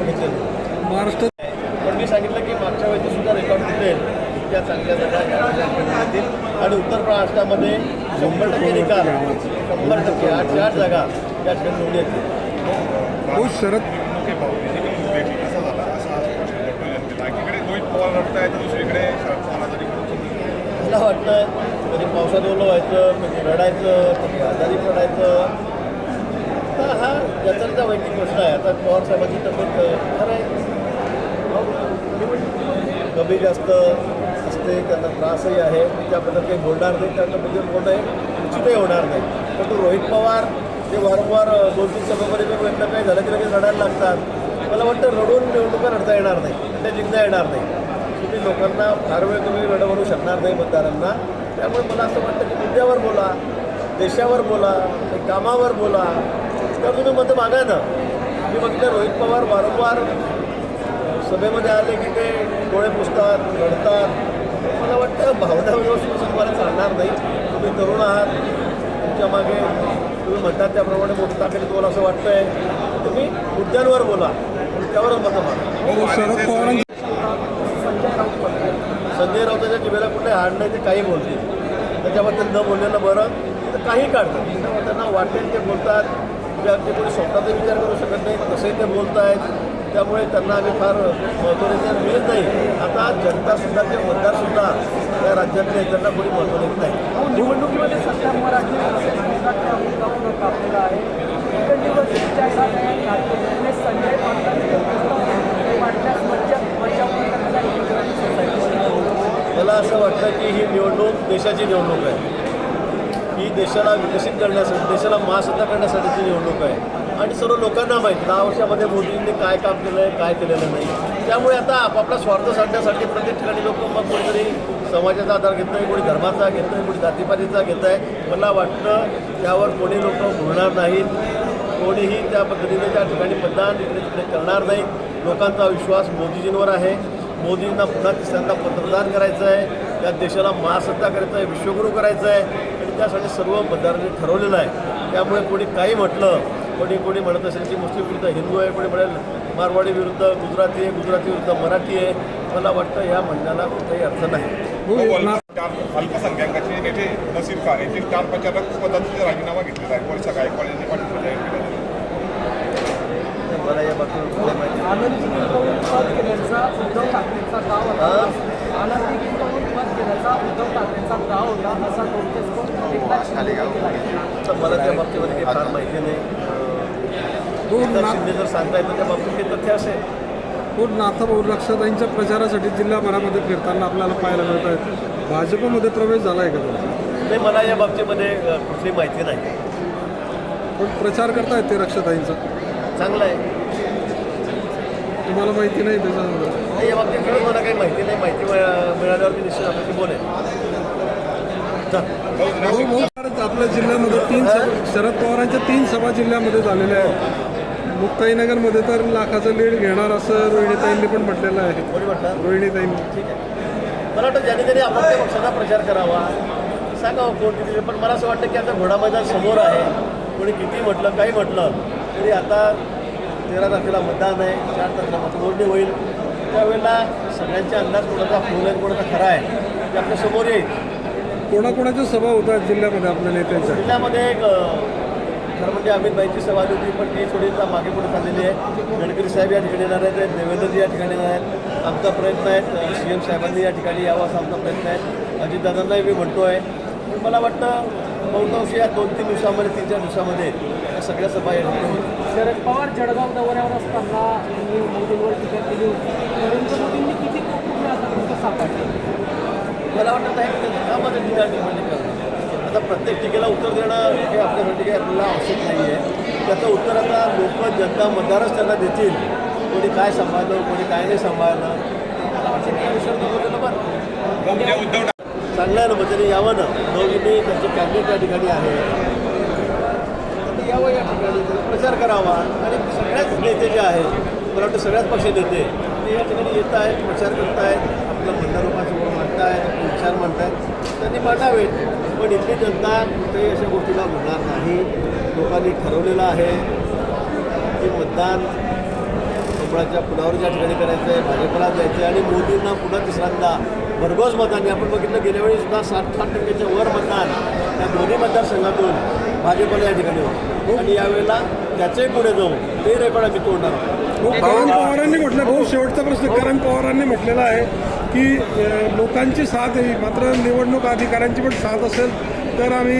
सांगितलेलं महाराष्ट्रात पण मी सांगितलं की मागच्या वेळेस सुद्धा रेकॉर्ड तुटेल इतक्या चांगल्या जागा या ठिकाणी येतील आणि उत्तर महाराष्ट्रामध्ये शंभर टक्के निकाल. शंभर टक्के आठशे आठ जागा या ठिकाणी निवडून येतील हो शरद मला वाटतं कधी पावसात ओलं व्हायचं कधी रडायचं कधी आजारी पडायचं आता हा. ज्याचा त्याचा गोष्ट प्रश्न आहे. आता पवार साहेबांची तब्येत खरं आहे. कमी जास्त असते त्यांना त्रासही आहे. त्याबद्दल काही बोलणार नाही. त्याच्याबद्दल म्हणजे बोलणं आहे उचितही होणार नाही. परंतु रोहित पवार ते वारंवार दोन तीन सभामध्ये म्हटलं काही झालं की लगेच रडायला लागतात. मला वाटतं रडून निवडणुका रडता येणार नाही. त्या जिंकता येणार नाही. तुम्ही लोकांना फार वेळ तुम्ही रडवडू शकणार नाही मतदारांना. त्यामुळे मला असं वाटतं की मुद्द्यावर बोला देशावर बोला कामावर बोला. तर तुम्ही मतं मागा ना. मी बघितलं रोहित पवार वारंवार सभेमध्ये आले की ते डोळे पुसतात रडतात. मला वाटतं भावना व्यवस्थित तुम्हाला चालणार नाही. तुम्ही तरुण आहात. तुमच्या मागे तुम्ही म्हणतात त्याप्रमाणे मोठी ताकद तुम्हाला असं वाटतंय. तुम्ही मुद्द्यांवर बोला. त्यावर मतं मागा. हो संजय राऊताच्या जिभेला कुठे हाड नाही ते काही बोलतील. त्याच्याबद्दल न बोललेलं बरं. तर काही काढतात. त्यांना वाटेल ते बोलतात. जे अगदी कोणी स्वतःचा विचार करू शकत नाही तसेही ते बोलत आहेत त्यामुळे त्यांना आम्ही फार महत्त्व देत मिळत नाही. आता जनतासुद्धा किंवा मतदारसुद्धा या राज्यातले त्यांना कोणी महत्त्व देत नाही. निवडणुकीमध्ये सध्या मराठी मला असं वाटतं की ही निवडणूक देशाची निवडणूक आहे. देशाला विकसित करण्यासाठी देशाला महासत्ता करण्यासाठीची निवडणूक आहे. आणि सर्व लोकांना माहीत दहा वर्षामध्ये मोदींनी काय काम केलं आहे काय केलेलं नाही. त्यामुळे आता आपापला स्वार्थ साधण्यासाठी प्रत्येक ठिकाणी लोक मग कोणीतरी समाजाचा आधार घेत नाही कोणी धर्माचा घेत नाही कोणी जातीपातीचा घेत आहे मला वाटतं त्यावर कोणी लोक बोलणार नाहीत. कोणीही त्या पद्धतीने त्या ठिकाणी मतदान इकडे तिकडे करणार नाही. लोकांचा विश्वास मोदीजींवर आहे. मोदींना पुन्हा तिसऱ्यांदा पंतप्रधान करायचं आहे या देशाला महासत्ता करायचं आहे विश्वगुरू करायचं आहे आणि त्यासाठी सर्व मतदारांनी ठरवलेलं आहे. त्यामुळे कोणी काही म्हटलं कोणी कोणी म्हणत असेल की मुस्लिम विरुद्ध हिंदू आहे कोणी म्हणेल मारवाडी विरुद्ध गुजराती आहे गुजराती विरुद्ध मराठी आहे. मला वाटतं ह्या म्हणण्याला कुठेही अर्थ नाही. हो चार अल्पसंख्याकाचे नेते नसीर खान यांची स्टार प्रचारक पदाचा राजीनामा घेतलेला आहे. वर्षा गायकवाड यांनी केला. आहे. मला या बाबतीत माहिती नाही. आनंदी गिरवून पद केल्याचा उद्धव ठाकरेंचा दाव होता हा? आनंदी गिरवून पद केल्याचा उद्धव ठाकरेंचा दाव होता असा कोणतेच कोण एकनाथ शिंदे केला तर मला त्या बाबतीमध्ये काही फार माहिती नाही शिंदे जर सांगता येतं त्या बाबतीत काही तथ्य असेल. हो नाथाभाऊ लक्षाताईंच्या प्रचारासाठी जिल्हाभरामध्ये फिरताना आपल्याला पाहायला मिळत आहेत. भाजपमध्ये प्रवेश झाला आहे का नाही मला या बाबतीमध्ये कुठली माहिती नाही. पण प्रचार करतायत ते रक्षाताईंचा चांगलं आहे. तुम्हाला माहिती नाही नाही, या बाबतीत मला काही माहिती नाही. माहिती मिळा- मिळाल्यावर मी निश्चित. भाऊ भाऊ आपल्या जिल्ह्यामध्ये तीन सभा शरद पवारांच्या तीन सभा जिल्ह्यामध्ये झालेल्या आहेत. मुक्ताईनगरमध्ये तर लाखाचं लीड घेणार असं रोहिणीताईंनी पण म्हटलेलं आहे. रोहिणीताईंनी. ठीक आहे. मला वाटतं ज्याने तरी आपापल्या पक्षाचा प्रचार करावा सांगावं कोण किती पण मला असं वाटतं की आता घोडा मैदान समोर आहे. कोणी किती म्हटलं काही म्हटलं तरी आता तेरा तारखेला मतदान आहे चार तारखेला मतमोजणी होईल. त्यावेळेला सगळ्यांचे अंदाज कोणाचा फुल आहे कोणाचा खरा आहे ते आपल्यासमोर येईल. कोणाकोणाच्या सभा होत आहेत जिल्ह्यामध्ये आपल्या नेत्यांच्या? जिल्ह्यामध्ये एक खरं म्हणजे अमित भाईची सभा आली होती पण ती थोडी मागे पुढे चाललेली आहे. गडकरी साहेब या ठिकाणी येणार आहेत देवेंद्रजी या ठिकाणी येणार आहेत. आमचा प्रयत्न आहे सी एम साहेबांनी या ठिकाणी यावा असा आमचा प्रयत्न आहे. अजितदादांनाही मी म्हणतो आहे. पण मला वाटतं बहुतांश या दोन तीन दिवसामध्ये तीन चार दिवसामध्ये या सगळ्या सभा या शरद पवार जळगाव दौऱ्यावर असताना मोदींवर टीका केली होती. नरेंद्र मोदींनी किती साकारले मला वाटत आहे की त्याचं काम आहे टीका टिप्पणी करणं आता प्रत्येक टीकेला उत्तर देणं हे आपल्यासाठी काही आपल्याला आवश्यक नाही आहे. त्याचं उत्तर आता लोक जनता मतदारच त्यांना देतील. कोणी काय सांभाळलं कोणी काय नाही सांभाळलं. बरं. उद्धव चांगलं आहे ना मग त्यांनी यावं ना. दोघींनी त्यांचे कॅन्डिडेट या ठिकाणी आहे. यावं या ठिकाणी प्रचार करावा. आणि सगळ्याच नेते जे आहेत मला वाटतं सगळ्याच पक्ष नेते ते या ठिकाणी येत आहेत प्रचार करत आहेत. आपलं म्हणणं लोकांसमोर मांडतायत आपले विचार मांडतायत त्यांनी मांडावेत. पण इथली जनता कुठेही अशा गोष्टीला बोलणार नाही. लोकांनी ठरवलेलं आहे की मतदान पिंपळाच्या पुलावर ज्या ठिकाणी करायचं आहे भाजपला द्यायचं आहे आणि मोदींना पुन्हा तिसऱ्यांदा भरघोस मतांनी आपण बघितलं गेल्या वेळी सुद्धा साठ साठ टक्क्याच्या वर मतदान त्या दोन्ही मतदारसंघातून भाजपला या ठिकाणी होतं. आणि यावेळेला त्याचंही पुढे जाऊन ते रेकॉर्ड आम्ही तोडणार आहोत. पवारांनी म्हटलं भाऊ शेवटचा प्रश्न करण पवारांनी म्हटलेला आहे की लोकांची साथ आहे. मात्र निवडणूक अधिकाऱ्यांची पण साथ असेल तर आम्ही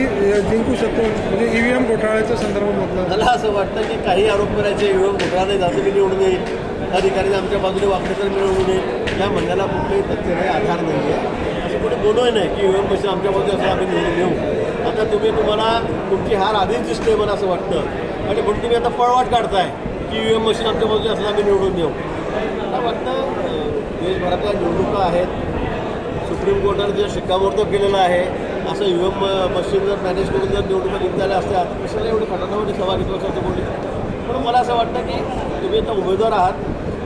जिंकू शकतो. म्हणजे ई व्ही एम घोटाळ्याच्या संदर्भात म्हटलं. मला असं वाटतं की काही आरोप करायचे एम घोटाळा नाही जातो की निवडून येईल. अधिकारी आमच्या बाजूने वागले तर मिळवून येईल. या म्हणण्याला कुठलंही तथ्य नाही आधार नाही आहे. असं कुठे बोलूही नाही की एम पैसे आमच्या बाजूने असं आम्ही निवडून येऊ. आता तुम्ही तुम्हाला तुमची हार आधीच दिसते मला असं वाटतं. आणि म्हणून तुम्ही आता पळवाट काढताय की ई व्ही एम मशीन आमच्या बाजूने असं आम्ही निवडून देऊ मला वाटतं देशभरातल्या निवडणुका आहेत. सुप्रीम कोर्टाने जे शिक्कामोर्तब केलेलं आहे असं यू एम मशीन जर मॅनेज करून जर निवडणुका निघताल्या असत्या कशाला एवढी खटाटामध्ये सभा घेतली असं बोलली पण मला असं वाटतं की तुम्ही आता उमेदवार आहात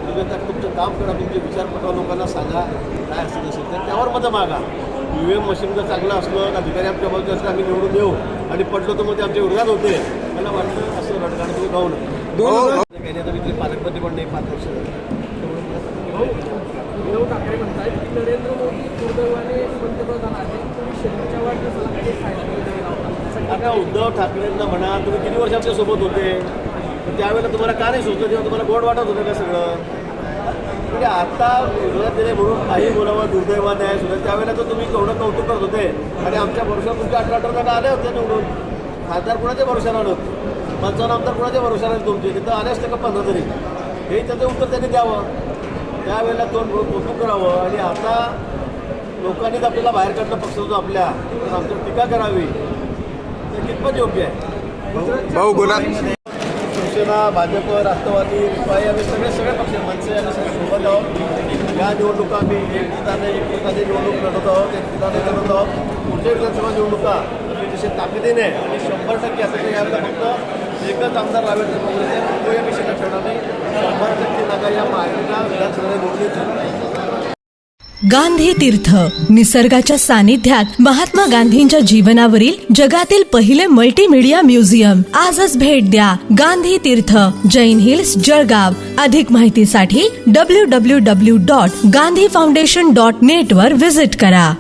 तुम्ही आता तुमचं काम करा तुमचे विचार पटवा लोकांना सांगा काय असेल असेल तर त्यावर मतं मागा. यू एम मशीन जर चांगलं असलं अधिकारी आमच्या बाजूने असलं आम्ही निवडून येऊ आणि पडलो तर मग ते आमच्या विरोधात होते. मला वाटतं असं रडगाणं तुम्ही गाऊ नका. दोन हजार काही नाही आता मी तरी पालकमंत्री पण नाही पाच वर्ष ठाकरे म्हणतात की नरेंद्र मोदी दुर्दैवाने पंतप्रधान आहेत तुम्ही शेतकऱ्याच्या वाढदिवसाला काही फायदा आता उद्धव ठाकरेंना म्हणा तुम्ही किती वर्ष आमच्यासोबत होते? त्यावेळेला तुम्हाला का नाही सुचलं? तेव्हा तुम्हाला गोड वाटत होतं का सगळं? म्हणजे आता विरोधात म्हणून काही बोलावं दुर्दैवाने आहे सुद्धा. त्यावेळेला तर तुम्ही केवढं कौतुक करत होते. आणि आमच्या भरोशावर तुमच्या अठरा अठरा जागा आले होते निवडून. खासदार कुणाच्या भरोशाला आलं होतं? पंचावन्न आमदार कुणाच्या भरोशाला आले तुमचे? तिथं आले असते का पंधरा तरी? हे त्याचं उत्तर त्यांनी द्यावं. त्यावेळेला तो कौतुक करावं आणि आता लोकांनीच आपल्याला बाहेर काढणं पक्ष होतो आपल्या. तर आमच्यावर टीका करावी. ते कितपत योग्य आहे? भाऊ गुन्हा शिवसेना भाजप राष्ट्रवादी रिपाई आम्ही सगळे सगळे पक्ष मनसे आम्ही सगळे सोबत आहोत. या निवडणुका आम्ही एकताने एकताने निवडणूक लढवत आहोत. एकताने लढवत आहोत. पुढच्या विधानसभा निवडणुका आम्ही तसे ताकदीने आणि शंभर टक्के असं काही फक्त एकच आमदार लावेल तर काँग्रेसचे तो ठेवणार नाही. शंभर टक्के जागा या महाराष्ट्राला विधानसभा निवडणुकीत गांधी तीर्थ निसर्गाच्या सानिध्यात महात्मा गांधींच्या जीवनावरील जगातील पहिले मल्टीमीडिया म्युझियम आजच भेट द्या गांधी तीर्थ जैन हिल्स जळगाव. अधिक माहितीसाठी W W W dot Gandhi foundation dot net वर विजिट करा.